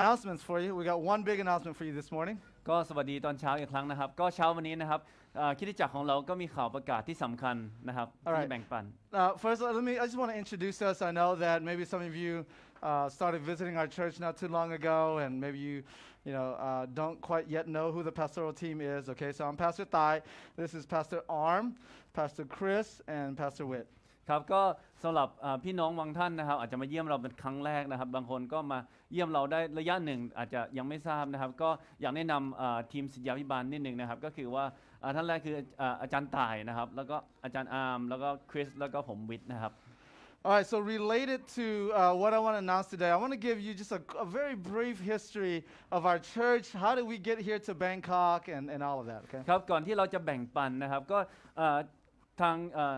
announcements for you. We got one big announcement for you this morning. ก็สวัสดีตอนเช้าอีกครั้งนะครับ ก็เช้าวันนี้นะครับเอ่อคริดจักรของเราก็มีข่าวประกาศที่สำคัญนะครับ Alright. ที่แบ่งปัน Uh, first, let me. I just want to introduce us. I know that maybe some of you uh, started visiting our church not too long ago, and maybe you, you know, uh, don't quite yet know who the pastoral team is. Okay, so I'm Pastor Thai. This is Pastor Arm, Pastor Chris, and Pastor Witt. ครับก็สำหรับเอ่อพี่น้องบางท่านนะครับ อาจจะมาเยี่ยมเราเป็นครั้งแรกนะครับ บางคนก็มาเยี่ยมเราได้ระยะหนึ่ง อาจจะยังไม่ทราบนะครับ ก็อยากแนะนำเอ่อทีมศิษยาภิบาลนิดหนึ่งนะครับ ก็คือว่าเอ่อท่านแรกคือเอ่ออาจารย์ต่ายนะครับ แล้วก็อาจารย์อาร์มแล้วก็คริสแล้วก็ผมวิทย์นะครับ All right, so related to uh, what I want to announce today, I want to give you just a, a very brief history of our church. How did we get here to Bangkok and, and all of that, okay? ครับก่อนที่เราจะแบ่งปันนะครับ ก็เอ่อทางเอ่อ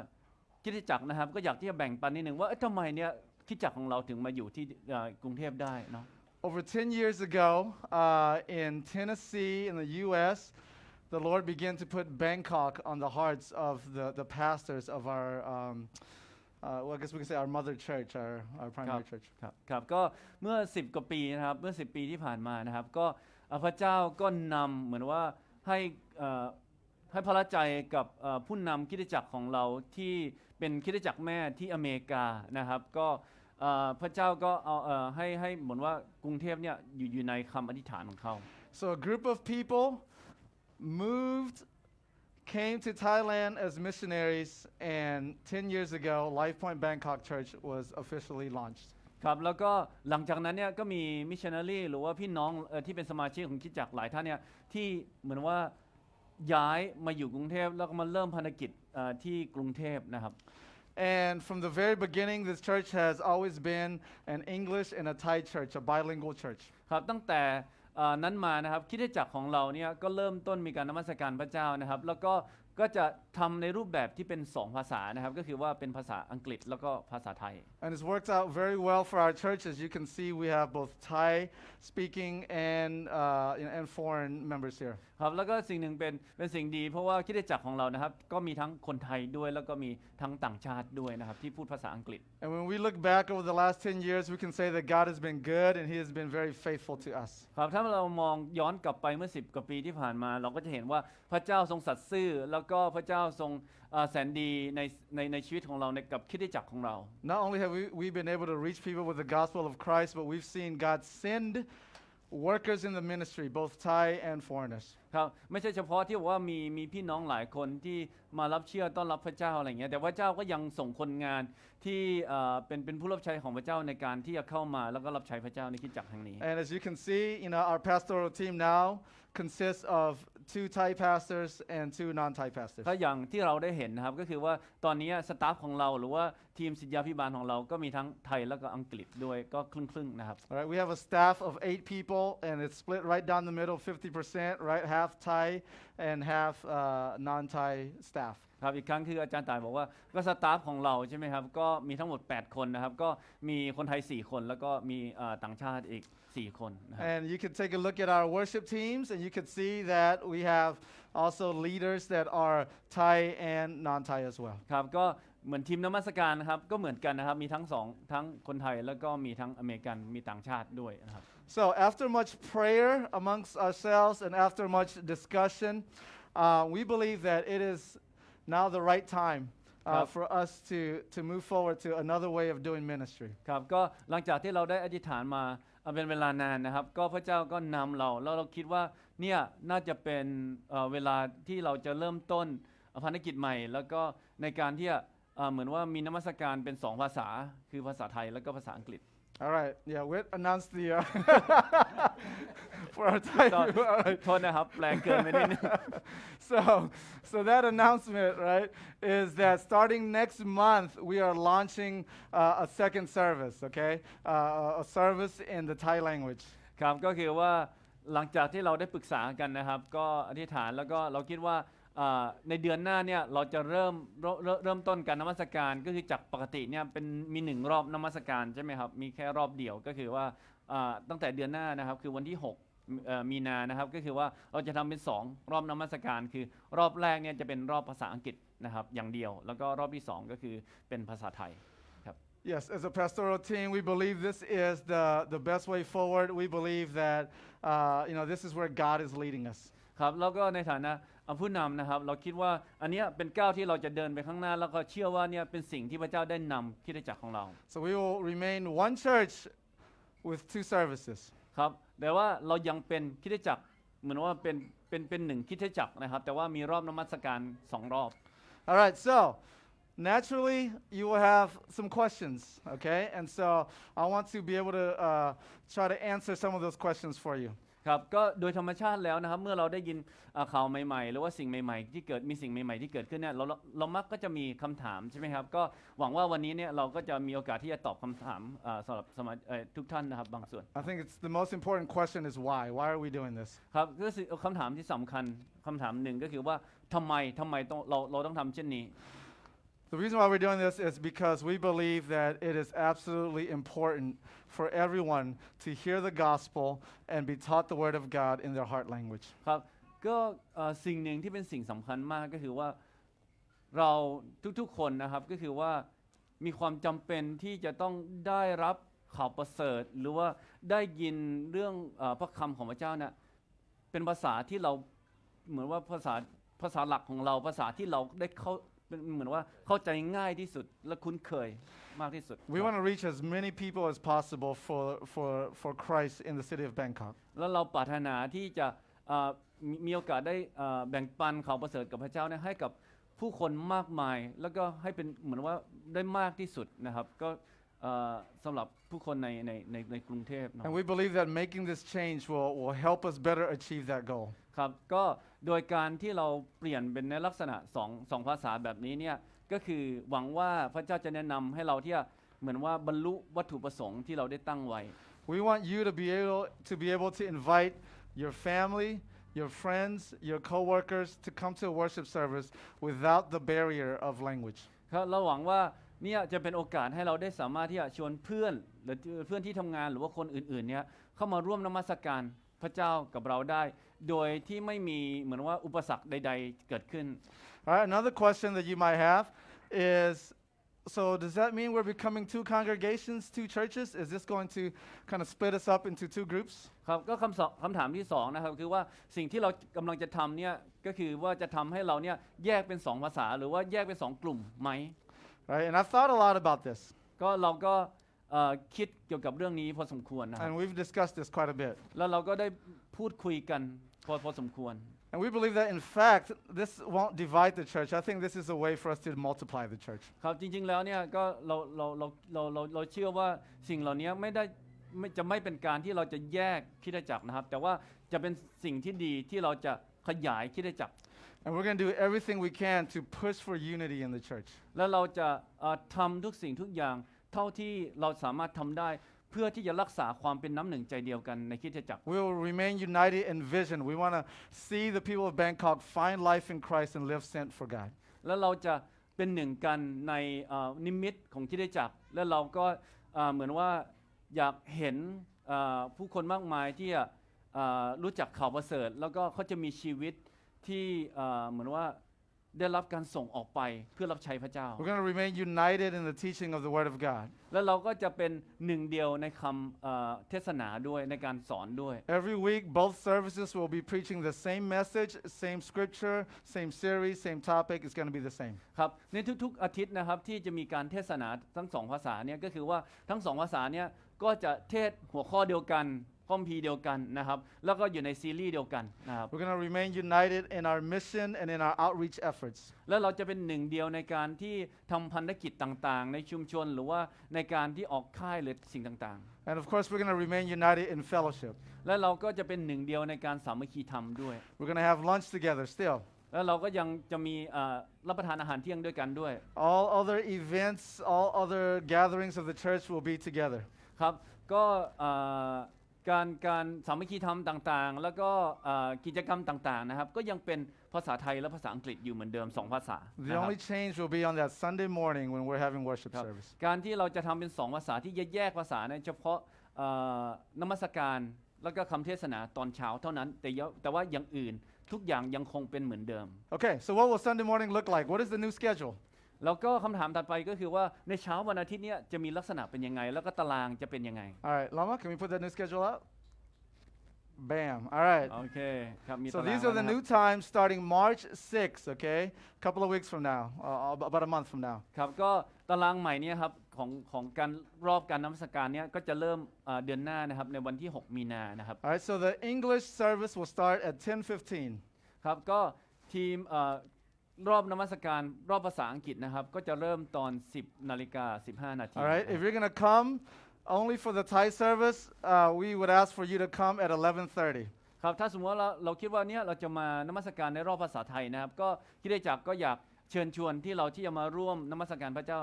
คริดจักรนะครับ ก็อยากที่จะแบ่งปันนิดหนึ่งว่าเอ๊ะทำไมเนี่ยคริดจักรของเราถึงมาอยู่ที่เอ่อกรุงเทพได้เนาะ Over 10 years ago, uh, in Tennessee, in the U.S., the Lord began to put Bangkok on the hearts of the, the pastors of our, um, uh, well, I guess we can say our mother church, our, our primary church. ครับครับก็เมื่อ 10 กว่าปีนะครับ เมื่อ 10 ปีที่ผ่านมานะครับ ก็เอ่อพระเจ้าก็นำเหมือนว่าให้เอ่อ ให้พระราชใจกับเอ่อผู้นำคริดจักรของเราที่เป็นคริดจักรแม่ที่อเมริกานะครับ ก็เอ่อพระเจ้าก็เอาเอ่อให้ให้เหมือนว่ากรุงเทพเนี่ยอยู่อยู่ในคำอธิษฐานของเขา So a group of people moved, came to Thailand as missionaries, and 10 years ago, Life Point Bangkok Church was officially launched. ครับแล้วก็หลังจากนั้นเนี่ยก็มีมิชชันนารีหรือว่าพี่น้องเอ่อที่เป็นสมาชิกของคริดจักรหลายท่านเนี่ยที่เหมือนว่า ย้ายมาอยู่กรุงเทพแล้วก็มาเริ่มภารกิจเอ่อที่กรุงเทพนะครับ And from the very beginning, this church has always been an English and a Thai church, a bilingual church. ครับตั้งแต่เอ่อนั้นมานะครับคริดจักรของเราเนี่ยก็เริ่มต้นมีการนมัสการพระเจ้านะครับ แล้วก็ก็จะทำในรูปแบบที่เป็นสองภาษานะครับ ก็คือว่าเป็นภาษาอังกฤษแล้วก็ภาษาไทย And it's worked out very well for our church. As you can see, we have both Thai speaking and, uh, you know, and foreign members here. ครับแล้วก็สิ่งหนึ่งเป็นเป็นสิ่งดี เพราะว่าคริดจักรของเรานะครับ ก็มีทั้งคนไทยด้วยแล้วก็มีทั้งต่างชาติด้วยนะครับที่พูดภาษาอังกฤษ And when we look back over the last 10 years, we can say that God has been good and He has been very faithful to us. ครับถ้าเรามองย้อนกลับไปเมื่อ 10 กว่าปีที่ผ่านมา เราก็จะเห็นว่าพระเจ้าทรงสัตย์ซื่อ แล้วก็พระเจ้าทรงเอ่อแสนดีในในในชีวิตของเราในกับคริดจักรของเรา Not only have we, we been able to reach people with the gospel of Christ, but we've seen God send workers in the ministry, both Thai and foreigners. ครับไม่ใช่เฉพาะที่บอกว่ามีมีพี่น้องหลายคนที่มารับเชื่อต้อนรับพระเจ้าอะไรอย่างเงี้ยแต่พระเจ้าก็ยังส่งคนงานที่เอ่อเป็นเป็นผู้รับใช้ของพระเจ้าในการที่จะเข้ามาแล้วก็รับใช้พระเจ้าในคริดจักรแห่งนี้ And as you can see, you know, our pastoral team now consists of two Thai pastors and two non-Thai pastors. ก็อย่างที่เราได้เห็นนะครับก็คือว่าตอนนี้สตาฟของเราหรือว่าทีมศิษยาพิบาลของเราก็มีทั้งไทยแล้วก็อังกฤษด้วยก็ครึ่งๆนะครับ All right, we have a staff of eight people, and it's split right down the middle, 50%, right, half Thai and half uh, non-Thai staff. ครับอีกครั้งคืออาจารย์ต่ายบอกว่าก็สตาฟของเราใช่ไหมครับก็มีทั้งหมด 8 คนนะครับ ก็มีคนไทย 4 คน แล้วก็มีเอ่อต่างชาติอีก 4 คนนะครับ And you can take a look at our worship teams, and you can see that we have also leaders that are Thai and non-Thai as well. ครับก็ เหมือนทีมนมัสการนะครับ ก็เหมือนกันนะครับ มีทั้งสองทั้งคนไทยแล้วก็มีทั้งอเมริกันมีต่างชาติด้วยนะครับ So after much prayer amongst ourselves and after much discussion, uh, we believe that it is now the right time uh, ครับ for us to, to move forward to another way of doing ministry. ครับก็หลังจากที่เราได้อธิษฐานมาเอ่อเป็นเวลานานนะครับ ก็พระเจ้าก็นำเราแล้วเราคิดว่าเนี่ยน่าจะเป็นเอ่อเวลาที่เราจะเริ่มต้นเอ่อภารกิจใหม่ แล้วก็ในการที่จะเอ่อเหมือนว่ามีนมัสการเป็นสองภาษา คือภาษาไทยแล้วก็ภาษาอังกฤษ All right, yeah, Whit announced the uh, for our Thai So- people. All right. โทษนะครับ แปลงเกินไปนิดนึง So, so that announcement, right, is that starting next month we are launching uh, a second service. Okay, uh, a service in the Thai language. ครับก็คือว่าหลังจากที่เราได้ปรึกษากันนะครับ ก็อธิษฐานแล้วก็เราคิดว่า อ่าในเดือนหน้าเนี่ยเราจะเริ่มเริ่มเริ่มเริ่มต้นการนมัสการก็คือจากปกติเนี่ยเป็นมีหนึ่งรอบนมัสการใช่ไหมครับมีแค่รอบเดียวก็คือว่าอ่าตั้งแต่เดือนหน้านะครับคือวันที่6เอ่อมีนานะครับก็คือว่าเราจะทำเป็น2รอบนมัสการ คือรอบแรกเนี่ยจะเป็นรอบภาษาอังกฤษนะครับอย่างเดียว แล้วก็รอบที่2ก็คือเป็นภาษาไทย Yes, as a pastoral team, we believe this is the, the best way forward. We believe that, uh, you know, this is where God is leading us. ครับแล้วก็ในฐานะเอ่อ ผู้นำนะครับ เราคิดว่าอันเนี้ยเป็นก้าวที่เราจะเดินไปข้างหน้า แล้วก็เชื่อว่าเนี่ยเป็นสิ่งที่พระเจ้าได้นำคริดจักรของเรา So we will remain one church with two services. ครับแต่ว่าเรายังเป็นคริดจักรเหมือนว่าเป็นเป็นเป็นหนึ่งคริดจักรนะครับ แต่ว่ามีรอบนมัสการสองรอบ All right, so naturally you will have some questions, okay? And so I want to be able to uh, try to answer some of those questions for you. ครับก็โดยธรรมชาติแล้วนะครับ เมื่อเราได้ยินเอ่อข่าวใหม่ๆ หรือว่าสิ่งใหม่ ๆ ที่เกิดมีสิ่งใหม่ ๆ ที่เกิดขึ้นเนี่ยเราเราเรามักก็จะมีคำถามใช่ไหมครับ ก็หวังว่าวันนี้เนี่ยเราก็จะมีโอกาสที่จะตอบคำถามเอ่อสำหรับสมาเอ่อทุกท่านนะครับบางส่วน I think it's the most important question is why? Why are we doing this? ครับก็คือคำถามที่สำคัญคำถามหนึ่งก็คือว่าทำไมทำไมต้องเราเราต้องทำเช่นนี้ The reason why we're doing this is because we believe that it is absolutely important for everyone to hear the gospel and be taught the word of God in their heart language. ครับก็เอ่อสิ่งหนึ่งที่เป็นสิ่งสำคัญมากก็คือว่าเราทุกๆคนนะครับก็คือว่ามีความจำเป็นที่จะต้องได้รับข่าวประเสริฐ หรือว่าได้ยินเรื่องเออพระคำของพระเจ้าเนี่ยเป็นภาษาที่เราเหมือนว่าภาษาภาษาหลักของเราภาษาที่เราได้เข้า เป็นเหมือนว่าเข้าใจง่ายที่สุดและคุ้นเคยมากที่สุด We want to reach as many people as possible for, for, for Christ in the city of Bangkok. แล้วเราปรารถนาที่จะเอ่อมีมีโอกาสได้เอ่อแบ่งปันข่าวประเสริฐกับพระเจ้าเนี่ยให้กับผู้คนมากมาย แล้วก็ให้เป็นเหมือนว่าได้มากที่สุดนะครับ ก็เอ่อ สำหรับผู้คนในในในในกรุงเทพเนอะ And we believe that making this change will, will help us better achieve that goal. ครับก็โดยการที่เราเปลี่ยนเป็นในลักษณะสองสองภาษาแบบนี้เนี่ยก็คือหวังว่าพระเจ้าจะแนะนำให้เราที่จะเหมือนว่าบรรลุวัตถุประสงค์ที่เราได้ตั้งไว้ We want you to be able to be able to invite your family, your friends, your coworkers to come to a worship service without the barrier of language. ครับเราหวังว่า เนี่ยจะเป็นโอกาสให้เราได้สามารถที่จะชวนเพื่อนหรือเพื่อนที่ทำงานหรือว่าคนอื่นๆเนี่ยเข้ามาร่วมนมัสการพระเจ้ากับเราได้ โดยที่ไม่มีเหมือนว่าอุปสรรคใด ๆ เกิดขึ้น All right, another question that you might have is so does that mean we're becoming two congregations, two churches? Is this going to kind of split us up into two groups? ครับก็คำสอบคำถามที่สองนะครับคือว่าสิ่งที่เรากำลังจะทำเนี่ยก็คือว่าจะทำให้เราเนี่ยแยกเป็นสองภาษาหรือว่าแยกเป็นสองกลุ่มไหม Right? And I've thought a lot about this. ก็เราก็เอ่อคิดเกี่ยวกับเรื่องนี้พอสมควรนะครับ And we've discussed this quite a bit. แล้วเราก็ได้พูดคุยกันพอพอสมควร And we believe that in fact, this won't divide the church. I think this is a way for us to multiply the church. ครับจริงๆแล้วเนี่ยก็เราเราเราเราเราเราเชื่อว่าสิ่งเหล่านี้ไม่ได้ไม่จะไม่เป็นการที่เราจะแยกคริดจักรนะครับ แต่ว่าจะเป็นสิ่งที่ดีที่เราจะขยายคริดจักร And we're going to do everything we can to push for unity in the church. แล้วเราจะเอ่อทำทุกสิ่งทุกอย่าง เท่าที่เราสามารถทำได้ เพื่อที่จะรักษาความเป็นน้ำหนึ่งใจเดียวกันในคริดจักร We will remain united in vision. We want to see the people of Bangkok find life in Christ and live sent for God. แล้วเราจะเป็นหนึ่งกันในเอ่อนิมิตของคริดจักร และเราก็เอ่อเหมือนว่าอยากเห็นเอ่อผู้คนมากมายที่จะเอ่อรู้จักข่าวประเสริฐ แล้วก็เขาจะมีชีวิต ที่เอ่อเหมือนว่าได้รับการส่งออกไปเพื่อรับใช้พระเจ้า We're going to remain united in the teaching of the Word of God. แล้วเราก็จะเป็นหนึ่งเดียวในคำเอ่อเทศนาด้วยในการสอนด้วย Every week, both services will be preaching the same message, same scripture, same series, same topic. It's going to be the same. ครับในทุกๆอาทิตย์นะครับที่จะมีการเทศนาทั้งสองภาษาเนี่ยก็คือว่าทั้งสองภาษาเนี่ยก็จะเทศหัวข้อเดียวกันข้อ มพีร์เดียวกันนะครับ แล้วก็อยู่ในซีรีส์เดียวกันนะครับ We're going to remain united in our mission and in our outreach efforts. แล้วเราจะเป็นหนึ่งเดียวในการที่ทำพันธกิจต่างๆ ในชุมชนหรือว่าในการที่ออกค่ายหรือสิ่งต่าง And of course, we're going to remain united in fellowship. ๆ และเราก็จะเป็นหนึ่งเดียวในการสามัคคีธรรมด้วย We're going to have lunch together still. แล้วเราก็ยังจะมีเอ่อรับประทานอาหารเที่ยงด้วยกันด้วย All other events, all other gatherings of the church will be together. ครับ ก็เอ่อ การการสามัคคีธรรมต่างๆ แล้วก็เอ่อกิจกรรมต่างๆนะครับก็ยังเป็นภาษาไทยและภาษาอังกฤษอยู่เหมือนเดิมสองภาษา The นะครับ only change will be on that Sunday morning when we're having worship Yep. service. การที่เราจะทำเป็นสองภาษาที่แยกๆภาษาเนี่ยเฉพาะเอ่อนมัสการแล้วก็คำเทศนาตอนเช้าเท่านั้น แต่ยะแต่ว่าอย่างอื่นทุกอย่างยังคงเป็นเหมือนเดิม Okay, so what will Sunday morning look like? What is the new schedule? แล้วก็คำถามถัดไปก็คือว่าในเช้าวันอาทิตย์เนี้จะมีลักษณะเป็นยังไง แล้วก็ตารางจะเป็นยังไง All right, Lama, can we put that new schedule up? Bam. All right. โอเคครับมี So ตาราง these แล้ว are the นะครับ new times starting March 6th, okay? A couple of weeks from now, uh, ab- about a month from now. ครับก็ตารางใหม่เนี่ยครับของของการรอบการนมัสการเนี่ยก็จะเริ่มเอ่อเดือนหน้านะครับในวันที่ 6 มีนานะครับ All right, so the English service will start at 10:15. ครับก็ทีมเอ่อ รอบนมัสการรอบภาษาอังกฤษนะครับ ก็จะเริ่มตอน 10นาฬิกา15 นาที All right, if you're gonna come only for the Thai service, uh, we would ask for you to come at 11:30. ครับถ้าสมมติว่าเราเราคิดว่าเนี่ยเราจะมานมัสการในรอบภาษาไทยนะครับ ก็คิดได้จักก็อยากเชิญชวนที่เราที่จะมาร่วมนมัสการพระเจ้า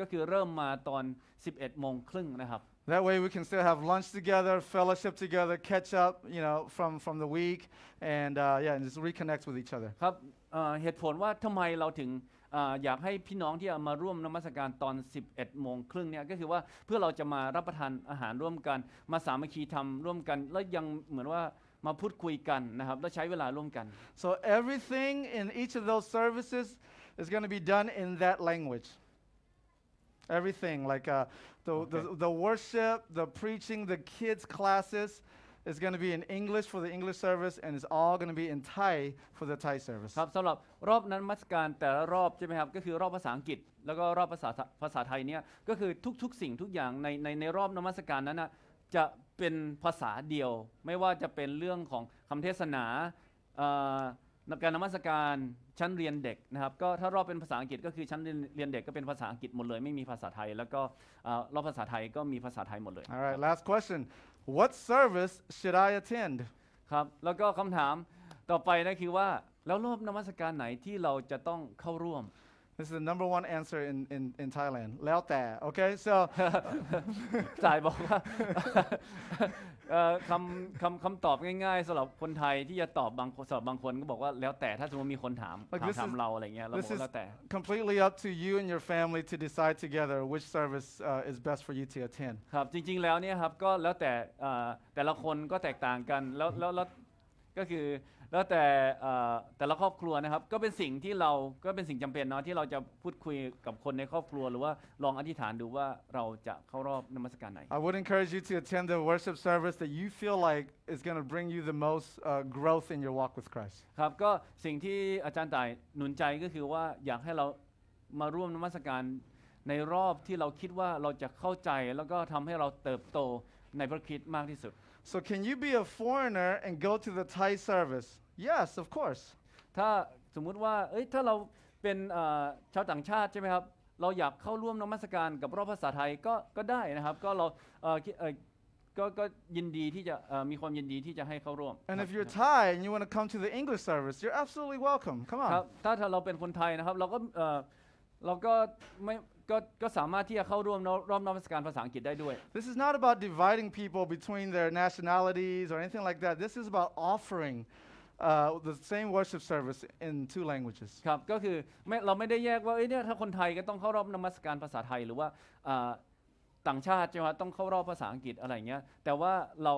ก็คือเริ่มมาตอน 11โมงครึ่งนะครับ That way we can still have lunch together, fellowship together, catch up, you know, from from the week, and uh, yeah, and just reconnect with each other. ครับ เอ่อเหตุผลว่าทำไมเราถึงเอ่ออยากให้พี่น้องที่จะมาร่วมนมัสการตอน 11 โมงครึ่งเนี่ยก็คือว่าเพื่อเราจะมารับประทานอาหารร่วมกัน มาสามัคคีทำร่วมกัน แล้วยังเหมือนว่ามาพูดคุยกันนะครับแล้วใช้เวลาร่วมกัน So everything in each of those services is going to be done in that language. Everything, like uh, the, Okay. the, the worship, the preaching, the kids' classes, is going to be in English for the English service, and it's all going to be in Thai for the Thai service. ครับสำหรับรอบนมัสการแต่ละรอบใช่ไหมครับก็คือรอบภาษาอังกฤษ แล้วก็รอบภาษาภาษาไทยเนี่ยก็คือทุกๆ สิ่งทุกอย่างในในในรอบนมัสการนั้นนะจะเป็นภาษาเดียว ไม่ว่าจะเป็นเรื่องของคำเทศนาเอ่อการนมัสการชั้นเรียนเด็กนะครับก็ถ้ารอบเป็นภาษาอังกฤษก็คือชั้นเรียนเรียนเด็กก็เป็นภาษาอังกฤษหมดเลยไม่มีภาษาไทย แล้วก็เอ่อรอบภาษาไทยก็มีภาษาไทยหมดเลย All right, last question. What service should I attend? ครับแล้วก็คำถามต่อไปนะคือว่าแล้วรอบนมัสการไหนที่เราจะต้องเข้าร่วม This is the number one answer in, in, in Thailand. Lao Tha, okay? So สายบอกว่า เอ่อคำคำคำตอบง่ายๆสำหรับคนไทยที่จะตอบบางคนสำหรับบางคนก็บอกว่าแล้วแต่ถ้าสมมติมีคนถาม Like ถาม this ถาม is- เราอะไรเงี้ยเราบ this อกว่า is แล้วแต่ completely up to you and your family to decide together which service uh, is best for you to attend. ครับจริงๆแล้วเนี่ยครับก็แล้วแต่เอ่อแต่ละคนก็แตกต่างกันแล้วแล้วแล้วก็คือ แล้วแต่เอ่อแต่ละครอบครัวนะครับ ก็เป็นสิ่งที่เราก็เป็นสิ่งจำเป็นเนาะที่เราจะพูดคุยกับคนในครอบครัว หรือว่าลองอธิษฐานดูว่าเราจะเข้ารอบนมัสการไหน I would encourage you to attend the worship service that you feel like is going to bring you the most uh, growth in your walk with Christ. ครับก็สิ่งที่อาจารย์ต่ายหนุนใจก็คือว่าอยากให้เรามาร่วมนมัสการในรอบที่เราคิดว่าเราจะเข้าใจแล้วก็ทำให้เราเติบโตในพระคริสต์มากที่สุด So, can you be a foreigner and go to the Thai service? Yes, of course. ถ้าสมมุติว่าเอ้ยถ้าเราเป็นเอ่อชาวต่างชาติใช่ไหมครับเราอยากเข้าร่วมนมัสการกับรอบภาษาไทยก็ก็ได้นะครับ ก็เราเอ่อคิดเอ่อก็ก็ยินดีที่จะเอ่อมีความยินดีที่จะให้เข้าร่วม And ครับ if you're Thai and you want to come to the English service, you're absolutely welcome. Come ครับ on. ถ้าถ้าเราเป็นคนไทยนะครับเราก็เอ่อเราก็ไม่ ก็ก็สามารถที่จะเข้าร่วมรอบนมัสการภาษาอังกฤษได้ด้วย This is not about dividing people between their nationalities or anything like that. This is about offering uh, the same worship service in two languages. ครับก็คือไม่เราไม่ได้แยกว่าเอ้ยเนี่ยถ้าคนไทยก็ต้องเข้ารอบนมัสการภาษาไทยหรือว่าอ่าต่างชาติใช่ไหมต้องเข้ารอบภาษาอังกฤษอะไรเงี้ยแต่ว่าเรา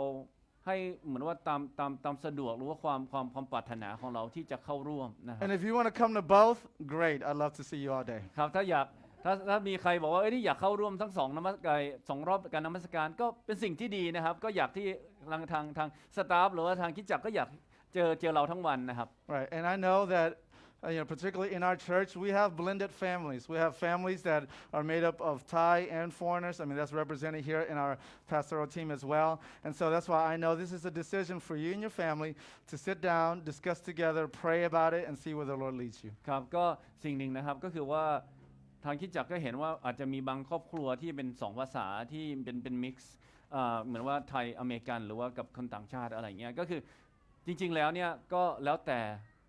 ให้เหมือนว่าตามตามตามสะดวกหรือว่าความความความปรารถนาของเราที่จะเข้าร่วมนะครับ And if you want to come to both, great. I'd love to see you all day. ครับถ้าอยาก ถ้าถ้ามีใครบอกว่าเอ้ยนี่อยากเข้าร่วมทั้งสองนมัสการสองรอบการนมัสการก็เป็นสิ่งที่ดีนะครับ ก็อยากที่ทางทางทางสตาฟหรือว่าทางคิดจักรก็อยากเจอเจอเราทั้งวันนะครับ Right. And I know that, uh, you know, particularly in our church, we have blended families. We have families that are made up of Thai and foreigners. I mean, that's represented here in our pastoral team as well. And so that's why I know this is a decision for you and your family to sit down, discuss together, pray about it, and see where the Lord leads you. ครับก็สิ่งหนึ่งนะครับก็คือว่า ทางคิดจักรก็เห็นว่าอาจจะมีบางครอบครัวที่เป็นสองภาษาที่เป็นเป็นมิกซ์เหมือนว่าไทยอเมริกันหรือว่ากับคนต่างชาติอะไรเงี้ยก็คือจริง ๆ แล้วเนี่ยก็แล้วแต่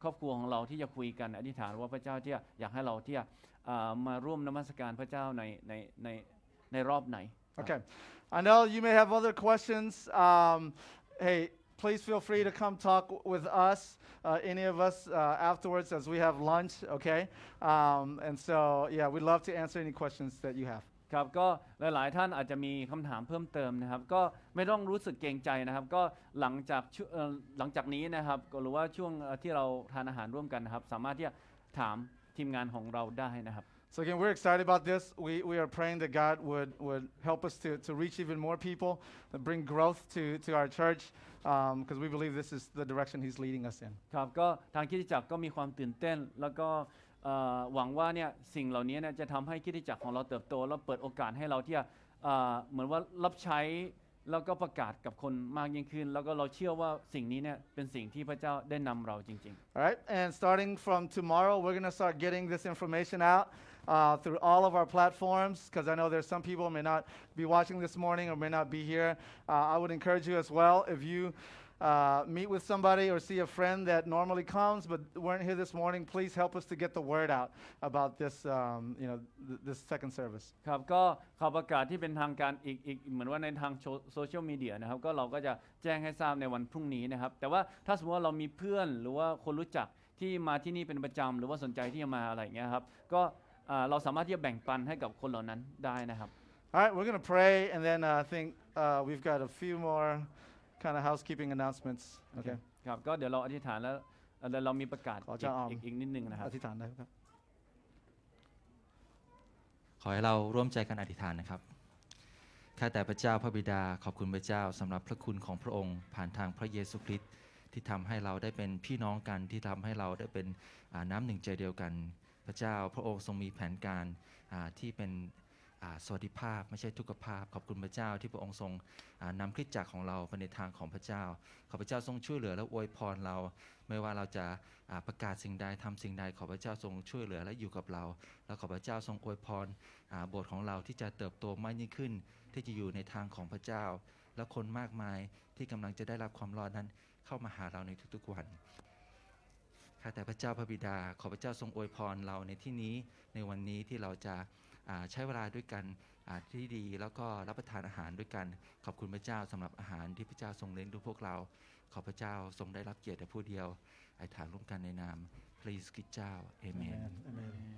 ครอบครัวของเราที่จะคุยกันอธิษฐานว่าพระเจ้าที่อยากให้เราที่จะมาร่วมนมัสการพระเจ้าในในในในรอบไหน Okay. I know you may have other questions. Um, hey, please feel free to come talk with us, uh, any of us, uh, afterwards as we have lunch, okay? Um, and so, yeah, we'd love to answer any questions that you have. ครับก็หลายๆท่านอาจจะมีคำถามเพิ่มเติมนะครับ ก็ไม่ต้องรู้สึกเกรงใจนะครับ ก็หลังจากช่วเอ่อหลังจากนี้นะครับก็หรือว่าช่วงเอ่อที่เราทานอาหารร่วมกันนะครับ สามารถที่จะถามทีมงานของเราได้นะครับ So again, we're excited about this. We, we are praying that God would, would help us to, to reach even more people, to bring growth to, to our church, because we believe this is the direction He's leading us in. ครับก็ทางคริสตจักรก็มีความตื่นเต้น แล้วก็เอ่อหวังว่าเนี่ยสิ่งเหล่านี้เนี่ยจะทำให้คริสตจักรของเราเติบโต แล้วเปิดโอกาสให้เราที่จะเอ่อเหมือนว่ารับใช้แล้วก็ประกาศกับคนมากยิ่งขึ้น แล้วก็เราเชื่อว่าสิ่งนี้เนี่ยเป็นสิ่งที่พระเจ้าได้นำเราจริง All right, and starting from tomorrow, we're going to start getting this information out uh, through all of our platforms because I know there's some people may not be watching this morning or may not be here. Uh, I would encourage you as well if you uh, meet with somebody or see a friend that normally comes but weren't here this morning, please help us to get the word out about this, um, you know, th- this second service. ๆครับก็ข่าวประกาศที่เป็นทางการอีกอีกเหมือนว่าในทางโซเชียลมีเดียนะครับก็เราก็จะแจ้งให้ทราบในวันพรุ่งนี้นะครับ แต่ว่าถ้าสมมติว่าเรามีเพื่อนหรือว่าคนรู้จักที่มาที่นี่เป็นประจำหรือว่าสนใจที่จะมาอะไรอย่างเงี้ยครับก็ อ่าเราสามารถที่จะแบ่งปันให้กับคนเหล่านั้นได้นะครับ All right, we're going to pray, and then uh, I think uh, we've got a few more kind of housekeeping announcements. Okay. ครับก็เดี๋ยวเราอธิษฐานแล้วเอ่อเดี๋ยวเรามีประกาศขออีเจ้ากออม อีกอีกนิดนึงนะครับ อธิษฐานได้ครับ ขอให้เราร่วมใจกันอธิษฐานนะครับ ข้าแต่พระเจ้าพระบิดาขอบคุณพระเจ้าสำหรับพระคุณของพระองค์ผ่านทางพระเยซูคริสต์ที่ทำให้เราได้เป็นพี่น้องกันที่ทำให้เราได้เป็นอ่าน้ำหนึ่งใจเดียวกัน พระเจ้าพระองค์ทรงมีแผนการที่เป็นสวัสดิภาพไม่ใช่ทุกขภาพ ขอบคุณพระเจ้าที่พระองค์ทรงนำคริสตจักรของเราไปในทางของพระเจ้า ขอพระเจ้าทรงช่วยเหลือและอวยพรเรา ไม่ว่าเราจะประกาศสิ่งใดทำสิ่งใด ขอพระเจ้าทรงช่วยเหลือและอยู่กับเรา แล้วขอพระเจ้าทรงอวยพรโบสถ์ของเราที่จะเติบโตมากยิ่งขึ้น ที่จะอยู่ในทางของพระเจ้า และคนมากมายที่กำลังจะได้รับความรอดนั้นเข้ามาหาเราในทุกๆวัน ข้าแต่พระเจ้าพระบิดา ขอพระเจ้าทรงอวยพรเราในที่นี้ในวันนี้ที่เราจะาใช้เวลาด้วยกันที่ดี แล้วก็รับประทานอาหารด้วยกัน ขอบคุณพระเจ้าสำหรับอาหารที่พระเจ้าทรงเลี้ยงดูพวกเรา ขอพระเจ้าทรงได้รับเกียรติแต่ผู้เดียวอธิษฐานร่วมกันในนามพระเยซูคริสต์เจ้าเอเมน